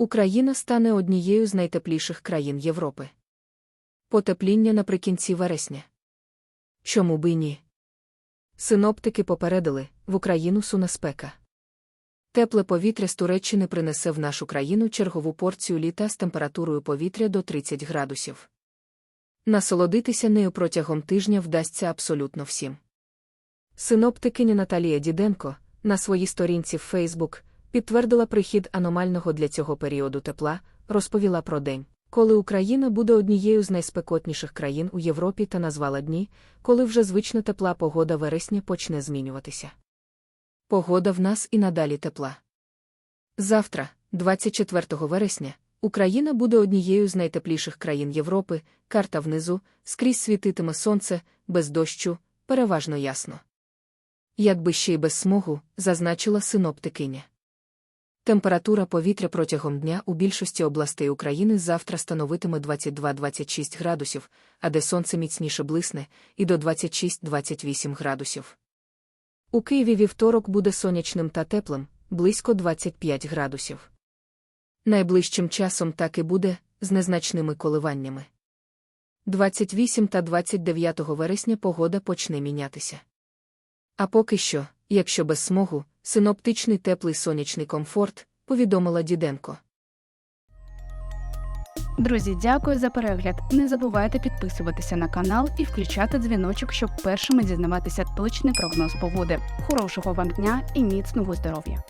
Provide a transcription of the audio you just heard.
Україна стане однією з найтепліших країн Європи. Потепління наприкінці вересня. Чому би ні? Синоптики попередили, в Україну суне спека. Тепле повітря з Туреччини принесе в нашу країну чергову порцію літа з температурою повітря до 30 градусів. Насолодитися нею протягом тижня вдасться абсолютно всім. Синоптикиня Наталія Діденко на своїй сторінці в Фейсбук підтвердила прихід аномального для цього періоду тепла, розповіла про день, коли Україна буде однією з найспекотніших країн у Європі та назвала дні, коли вже звична тепла погода вересня почне змінюватися. Погода в нас і надалі тепла. Завтра, 24 вересня, Україна буде однією з найтепліших країн Європи, карта внизу, скрізь світитиме сонце, без дощу, переважно ясно. Якби ще й без смогу, зазначила синоптикиня. Температура повітря протягом дня у більшості областей України завтра становитиме 22-26 градусів, а де сонце міцніше блисне, і до 26-28 градусів. У Києві вівторок буде сонячним та теплим, близько 25 градусів. Найближчим часом так і буде, з незначними коливаннями. 28 та 29 вересня погода почне мінятися. А поки що, якщо без смогу, синоптичний теплий сонячний комфорт, повідомила Діденко. Друзі, дякую за перегляд. Не забувайте підписуватися на канал і включати дзвіночок, щоб першими дізнаватися точний прогноз погоди. Хорошого вам дня і міцного здоров'я!